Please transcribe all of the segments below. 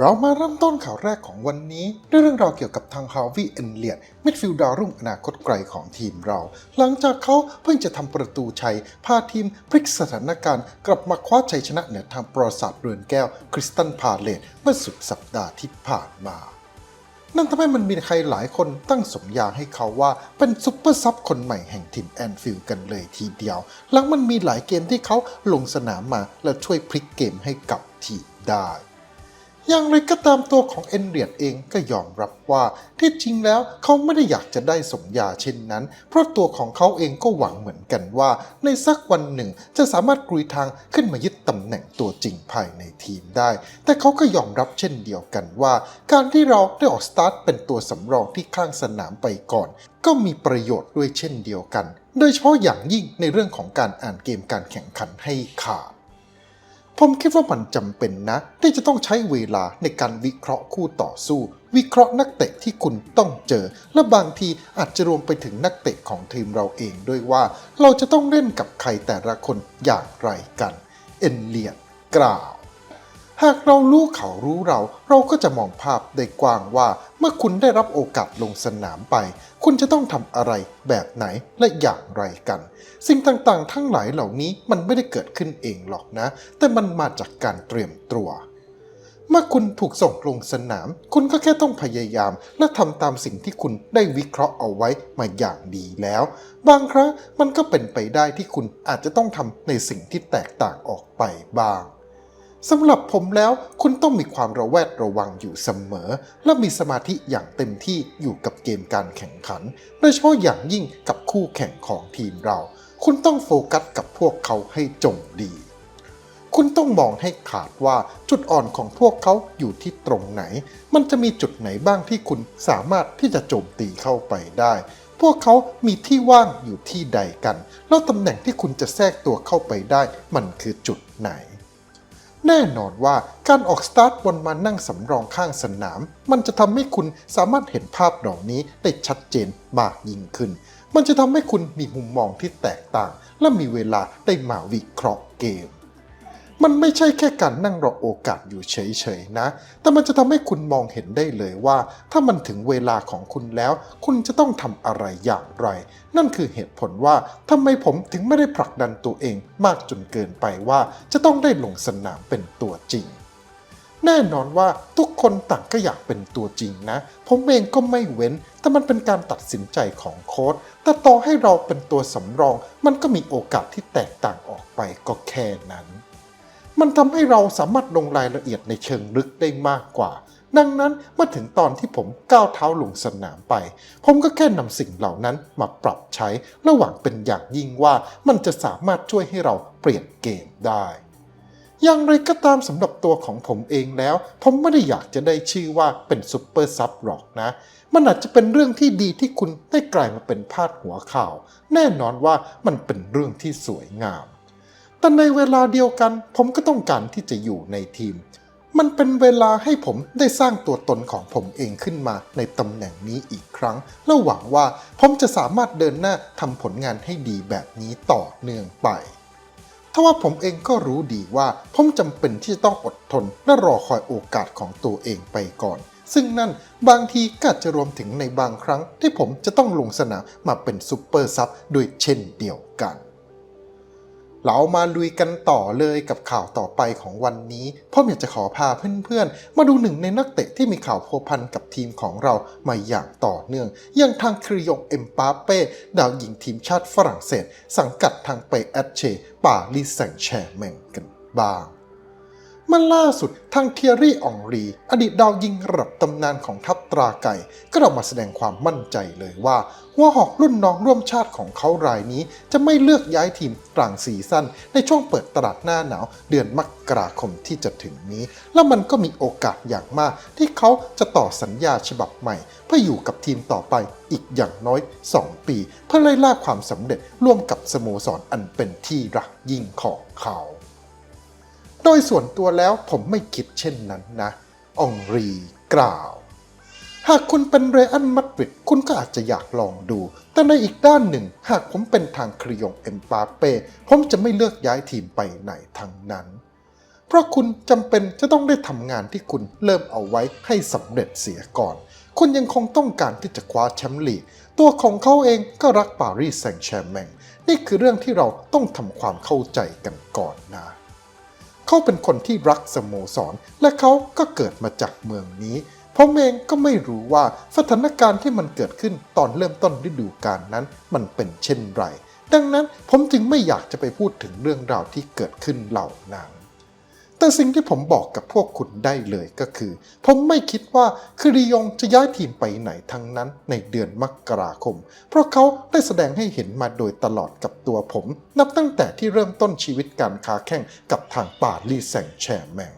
เรามาเริ่มต้นข่าวแรกของวันนี้ด้วยเรื่องราวเกี่ยวกับทางฮาวิเอนเลียดมิดฟิลด์ดาวรุ่งอนาคตไกลของทีมเรา หลังจากเขาเพิ่งจะทำประตูชัย พาทีมพลิกสถานการณ์ กลับมาคว้าชัยชนะเหนือทางปราสตร์เรือนแก้ว คริสตันพาเลตเมื่อสุดสัปดาห์ที่ผ่านมา นั่นทำให้มันมีใครหลายคนตั้งสมญาให้เขาว่าเป็นซุปเปอร์ซับคนใหม่แห่งทีมแอนฟิลด์กันเลยทีเดียวหลังมันมีหลายเกมที่เขาลงสนามมาและช่วยพลิกเกมให้กับทีมได้ อย่างไรก็ตามตัวของเอนเรียดเองก็ยอมรับว่าที่จริงแล้วเขาไม่ได้อยากจะได้สมญาเช่นนั้น เพราะตัวของเขาเองก็หวังเหมือนกันว่า ในสักวันหนึ่งจะสามารถกรุยทางขึ้นมายึดตำแหน่งตัวจริงภายในทีมได้ แต่เขาก็ยอมรับเช่นเดียวกันว่า การที่เราได้ออกสตาร์ทเป็นตัวสำรองที่ข้างสนามไปก่อน ก็มีประโยชน์ด้วยเช่นเดียวกัน โดยเฉพาะอย่างยิ่งในเรื่องของการอ่านเกมการแข่งขันให้ขาด ผมคิดว่ามันจำเป็นนะ ที่จะต้องใช้เวลาในการวิเคราะห์คู่ต่อสู้ วิเคราะห์นักเตะที่คุณต้องเจอ และบางทีอาจจะรวมไปถึงนักเตะของทีมเราเองด้วยว่า เราจะต้องเล่นกับใครแต่ละคนอย่างไรกัน เอ็นเลียดกล่าว หากเรารู้เขารู้เรา เราก็จะมองภาพได้กว้างว่า เมื่อคุณได้รับโอกาสลงสนามไป คุณจะต้องทำอะไรแบบไหนและอย่างไรกัน สิ่งต่างๆ ทั้งหลายเหล่านี้มันไม่ได้เกิดขึ้นเองหรอกนะ แต่มันมาจากการเตรียมตัวเมื่อคุณถูกส่งลงสนาม คุณก็แค่ต้องพยายาม และทำตามสิ่งที่คุณได้วิเคราะห์เอาไว้มาอย่างดีแล้ว บางครั้งมันก็เป็นไปได้ที่คุณอาจจะต้องทำในสิ่งที่แตกต่างออกไปบ้าง สำหรับผมแล้วคุณต้องมีความระแวดระวังอยู่เสมอ และมีสมาธิอย่างเต็มที่อยู่กับเกมการแข่งขัน โดยเฉพาะอย่างยิ่งกับคู่แข่งของทีมเรา คุณต้องโฟกัสกับพวกเขาให้จงดี คุณต้องมองให้ขาดว่าจุดอ่อนของพวกเขาอยู่ที่ตรงไหน มันจะมีจุดไหนบ้างที่คุณสามารถที่จะโจมตีเข้าไปได้พวกเขามีที่ว่างอยู่ที่ใดกัน แล้วตำแหน่งที่คุณจะแทรกตัวเข้าไปได้ มันคือจุดไหน แน่นอนว่าการออกสตาร์ทบนมานั่งสำรองข้างสนาม มันจะทำให้คุณสามารถเห็นภาพเหล่านี้ได้ชัดเจนมากยิ่งขึ้น มันจะทำให้คุณมีมุมมองที่แตกต่าง และมีเวลาได้มาวิเคราะห์เกม มันไม่ใช่แค่การนั่งรอโอกาสอยู่เฉยๆนะ แต่มันจะทำให้คุณมองเห็นได้เลยว่า ถ้ามันถึงเวลาของคุณแล้ว คุณจะต้องทำอะไรอย่างไร นั่นคือเหตุผลว่าทำไมผมถึงไม่ได้ผลักดันตัวเองมากจนเกินไปว่า จะต้องได้ลงสนามเป็นตัวจริงแน่นอนว่าทุกคนต่างก็อยากเป็นตัวจริงนะ ผมเองก็ไม่เว้น แต่มันเป็นการตัดสินใจของโค้ชแต่ต่อให้เราเป็นตัวสำรอง มันก็มีโอกาสที่แตกต่างออกไปก็แค่นั้น มันทำให้เราสามารถลงรายละเอียดในเชิงลึกได้มากกว่า ดังนั้นเมื่อถึงตอนที่ผมก้าวเท้าลงสนามไป ผมก็แค่นำสิ่งเหล่านั้นมาปรับใช้ระหว่างเป็นอย่างยิ่งว่ามันจะสามารถช่วยให้เราเปลี่ยนเกมได้อย่างไรก็ตามสำหรับตัวของผมเองแล้ว ผมไม่ได้อยากจะได้ชื่อว่าเป็นซุปเปอร์ซับหรอกนะ มันอาจจะเป็นเรื่องที่ดีที่คุณได้กลายมาเป็นพาดหัวข่าว แน่นอนว่ามันเป็นเรื่องที่สวยงาม แต่ในเวลาเดียวกัน ผมก็ต้องการที่จะอยู่ในทีม มันเป็นเวลาให้ผมได้สร้างตัวตนของผมเองขึ้นมาในตำแหน่งนี้อีกครั้ง และหวังว่าผมจะสามารถเดินหน้าทำผลงานให้ดีแบบนี้ต่อเนื่องไปทว่าผมเองก็รู้ดีว่าผมจำเป็นที่จะต้องอดทน และรอคอยโอกาสของตัวเองไปก่อน ซึ่งนั่นบางทีก็จะรวมถึงในบางครั้งที่ผมจะต้องลงสนามมาเป็นซูเปอร์ซับด้วยเช่นเดียวกัน เรามาลุยกันต่อเลยกับข่าวต่อไปของวันนี้พ่อยากจะขอพาเพื่อนๆ มาดูหนึ่งในนักเตะที่มีข่าวพัวพันกับทีมของเรามาอย่างต่อเนื่องอย่างทางคริยงเอ็มปาเป้ดาวหญิงทีมชาติฝรั่งเศส สังกัดทางไปแอตเช ปารีสแซงต์แชร์แมงกันบ้าง เมันล่าสุดทางเทียรี่อองรี อดีตดาวยิงระดับตำนานของทัพตราไก่ ก็ออกมาแสดงความมั่นใจเลยว่า หัวหอกรุ่นน้องร่วมชาติของเขารายนี้ จะไม่เลือกย้ายทีมกลางซีซั่นในช่วงเปิดตลาดหน้าหนาว เดือนมกราคมที่จะถึงนี้ แล้วมันก็มีโอกาสอย่างมาก ที่เขาจะต่อสัญญาฉบับใหม่ เพื่ออยู่กับทีมต่อไปอีกอย่างน้อย 2 ปี เพื่อไล่ล่าความสำเร็จร่วมกับสโมสรอันเป็นที่รักยิ่งของเขา โดยส่วนตัวแล้วผมไม่คิดเช่นนั้นนะอองรีกล่าว หากคุณเป็นเรอันมัดริดคุณก็อาจจะอยากลองดู แต่ในอีกด้านหนึ่ง หากผมเป็นทางคริยงเอ็มปาเป้ผมจะไม่เลือกย้ายทีมไปไหนทั้งนั้น เพราะคุณจำเป็นจะต้องได้ทำงานที่คุณเริ่มเอาไว้ให้สำเร็จเสียก่อน คุณยังคงต้องการที่จะคว้าแชมป์ลีก ตัวของเขาเองก็รักปารีสแซงต์แชร์แมงนี่คือเรื่องที่เราต้องทำความเข้าใจกันก่อนนะ เขาเป็นคนที่รักสโมสร และเขาก็เกิดมาจากเมืองนี้ ผมเองก็ไม่รู้ว่าสถานการณ์ที่มันเกิดขึ้นตอนเริ่มต้นฤดูกาลนั้น มันเป็นเช่นไร ดังนั้นผมจึงไม่อยากจะไปพูดถึงเรื่องราวที่เกิดขึ้นเหล่านั้น แต่สิ่งที่ผมบอกกับพวกคุณได้เลยก็คือ ผมไม่คิดว่าคือรียงจะย้ายทีมไปไหนทั้งนั้นในเดือนมกราคม เพราะเขาได้แสดงให้เห็นมาโดยตลอดกับตัวผม นับตั้งแต่ที่เริ่มต้นชีวิตการค้าแข่งกับทางป่ารีแซงแชร์แมง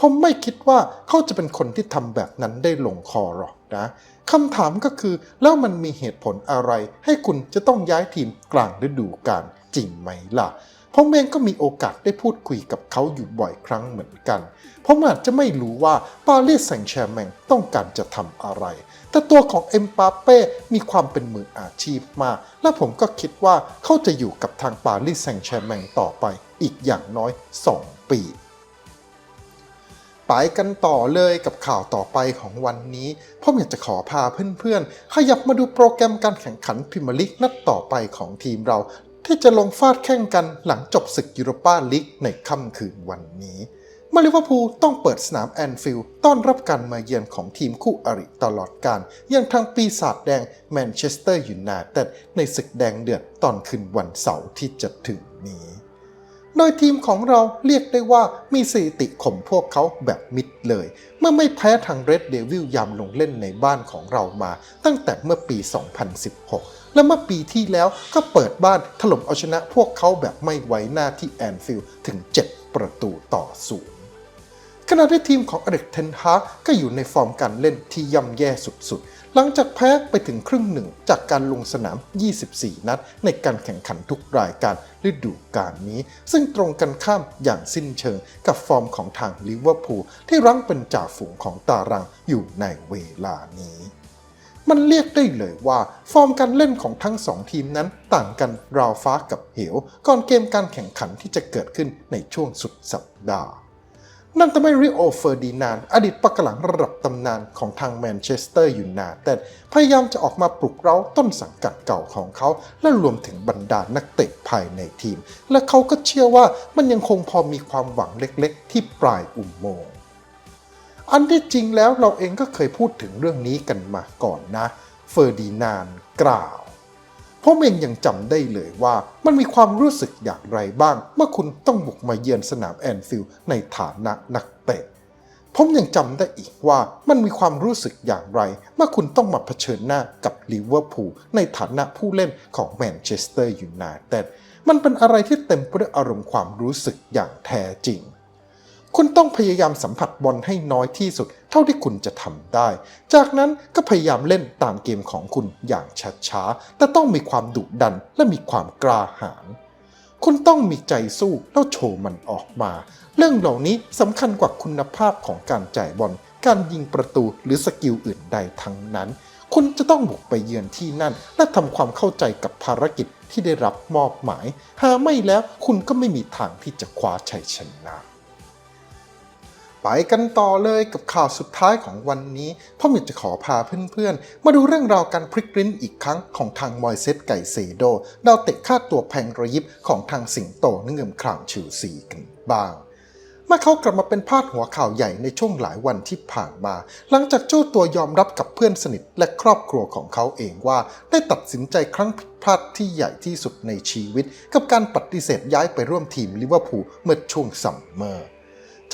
ผมไม่คิดว่าเขาจะเป็นคนที่ทำแบบนั้นได้ลงคอหรอกนะคำถามก็คือแล้วมันมีเหตุผลอะไร ให้คุณจะต้องย้ายทีมกลางฤดูกาลจริงไหมล่ะ ผมเองก็มีโอกาสได้พูดคุยกับเขาอยู่บ่อยครั้งเหมือนกันผมอาจจะไม่รู้ว่าปารีสแซงต์แชร์แมงต้องการจะทำอะไร แต่ตัวของเอ็มปาเป้มีความเป็นมืออาชีพมาก และผมก็คิดว่าเขาจะอยู่กับทางปารีสแซงต์แชร์แมงต่อไปอีกอย่างน้อย 2 ปีไปกันต่อเลยกับข่าวต่อไปของวันนี้ผมอยากจะขอพาเพื่อนๆ ขยับมาดูโปรแกรมการแข่งขันพรีเมียร์ลีกนัดต่อไปของทีมเรา ที่จะลงฟาดแข่งกันหลังจบศึกยูโรปาลีกในค่ำคืนวันนี้มาลิเวอร์พูลต้องเปิดสนามแอนฟิลด์ต้อนรับการมาเยือนของทีมคู่อริตลอดการอย่างทางปีศาจแดงแมนเชสเตอร์ยูไนเต็ดในศึกแดงเดือดตอนคืนวันเสาร์ที่จะถึงนี้ โดยทีมของเราเรียกได้ว่ามีสถิติข่มพวกเขาแบบมิดเลย เมื่อไม่แพ้ทางเรดเดวิลยามลงเล่นในบ้านของเรามาตั้งแต่เมื่อปี 2016 และเมื่อปีที่แล้วก็เปิดบ้านถล่มเอาชนะพวกเขาแบบไม่ไว้หน้าที่แอนฟิลด์ถึง 7 ประตูต่อศูนย์ขณะที่ทีมของอเด็กเทนฮากก็อยู่ในฟอร์มการเล่นที่ย่ำแย่สุดๆ หลังจากแพ้ไปถึงครึ่งหนึ่งจากการลงสนาม 24 นัด ในการแข่งขันทุกรายการฤดูกาลนี้ ซึ่งตรงกันข้ามอย่างสิ้นเชิงกับฟอร์มของทางลิเวอร์พูลที่รั้งเป็นจ่าฝูงของตารางอยู่ในเวลานี้ มันเรียกได้เลยว่าฟอร์มการเล่นของทั้งสองทีมนั้นต่างกันราวฟ้ากับเหว ก่อนเกมการแข่งขันที่จะเกิดขึ้นในช่วงสุดสัปดาห์ นั่นทำให้ริโอเฟอร์ดินานอดีตปักหลังระดับตำนานของทางแมนเชสเตอร์ยูไนเต็ดพยายามจะออกมาปลุกเร้าต้นสังกัดเก่าของเขา และรวมถึงบรรดานักเตะภายในทีม และเขาก็เชื่อว่ามันยังคงพอมีความหวังเล็กๆ ที่ปลายอุโมงค์ อันที่จริงแล้วเราเองก็เคยพูดถึงเรื่องนี้กันมาก่อนนะ เฟอร์ดินานด์กล่าวผมเองยังจำได้เลยว่ามันมีความรู้สึกอย่างไรบ้าง เมื่อคุณต้องบุกมาเยือนสนามแอนฟิลด์ในฐานะนักเตะผมยังจำได้อีกว่ามันมีความรู้สึกอย่างไร เมื่อคุณต้องมาเผชิญหน้ากับลิเวอร์พูลในฐานะผู้เล่นของแมนเชสเตอร์ยูไนเต็ดมันเป็นอะไรที่เต็มไปด้วยอารมณ์ความรู้สึกอย่างแท้จริง คุณต้องพยายามสัมผัสบอลให้น้อยที่สุด เท่าที่คุณจะทำได้ จากนั้นก็พยายามเล่นตามเกมของคุณอย่างช้าๆ แต่ต้องมีความดุดันและมีความกล้าหาญคุณต้องมีใจสู้แล้วโชว์มันออกมา เรื่องเหล่านี้สำคัญกว่าคุณภาพของการจ่ายบอล การยิงประตูหรือสกิลอื่นใดทั้งนั้น คุณจะต้องบุกไปเยือนที่นั่น และทำความเข้าใจกับภารกิจที่ได้รับมอบหมาย หาไม่แล้วคุณก็ไม่มีทางที่จะคว้าชัยชนะ ไปกันต่อเลยกับข่าวสุดท้ายของวันนี้พ่อมิตรจะขอพาเพื่อนๆ มาดูเรื่องราวการพลิกลิ้นอีกครั้งของทางมอยเซตไก่เซโดดาวเตะค่าตัวแพงระยิบของทางสิงโตเนื่อมครามชิวซีกันบ้างเมื่อเขากลับมาเป็นพาดหัวข่าวใหญ่ในช่วงหลายวันที่ผ่านมา หลังจากเจ้าตัวยอมรับกับเพื่อนสนิทและครอบครัวของเขาเองว่า ได้ตัดสินใจครั้งผิดพลาดที่ใหญ่ที่สุดในชีวิต กับการปฏิเสธย้ายไปร่วมทีมลิเวอร์พูลเมื่อช่วงซัมเมอร์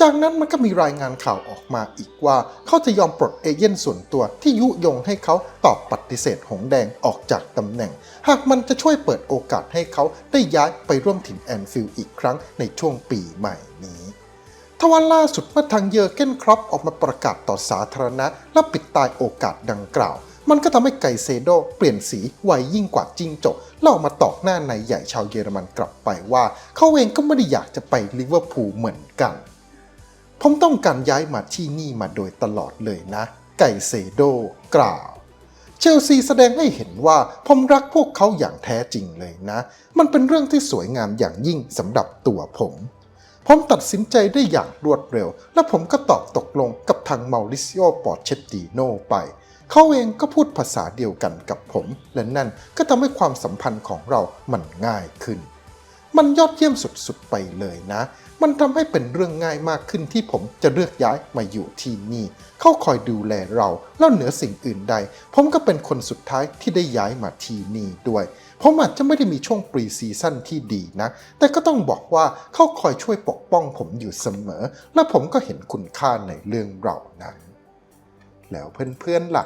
จากนั้นมันก็มีรายงานข่าวออกมาอีกว่า เขาจะยอมปลดเอเย่นส่วนตัวที่ยุยงให้เขาตอบปฏิเสธหงแดงออกจากตำแหน่ง หากมันจะช่วยเปิดโอกาสให้เขาได้ย้ายไปร่วมทีมแอนฟิลด์อีกครั้งในช่วงปีใหม่นี้ทว่าล่าสุดเมื่อทางเยอร์เกนครอปออกมาประกาศต่อสาธารณะ และปิดตายโอกาสดังกล่าว มันก็ทำให้ไกเซโดเปลี่ยนสีไวยิ่งกว่าจิ้งจกเล่ามาตอกหน้านายใหญ่ชาวเยอรมันกลับไปว่า เขาเองก็ไม่ได้อยากจะไปลิเวอร์พูลเหมือนกัน ผมต้องการย้ายมาที่นี่มาโดยตลอดเลยนะ ไก่เซโดกล่าวเชลซีแสดงให้เห็นว่าผมรักพวกเขาอย่างแท้จริงเลยนะ มันเป็นเรื่องที่สวยงามอย่างยิ่งสำหรับตัวผม ผมตัดสินใจได้อย่างรวดเร็ว และผมก็ตอบตกลงกับทางเมาริซิโอปอร์เชตติโนไป เขาเองก็พูดภาษาเดียวกันกับผม และนั่นก็ทำให้ความสัมพันธ์ของเรามันง่ายขึ้น มันยอดเยี่ยมสุดๆไปเลยนะ มันทำให้เป็นเรื่องง่ายมากขึ้นที่ผมจะเลือกย้ายมาอยู่ที่นี่ เขาคอยดูแลเรา แล้วเหนือสิ่งอื่นใด ผมก็เป็นคนสุดท้ายที่ได้ย้ายมาที่นี่ด้วย ผมอาจจะไม่ได้มีช่วงปรีซีซั่นที่ดีนะ แต่ก็ต้องบอกว่าเขาคอยช่วยปกป้องผมอยู่เสมอ และผมก็เห็นคุณค่าในเรื่องเหล่านั้น แล้วเพื่อนๆล่ะ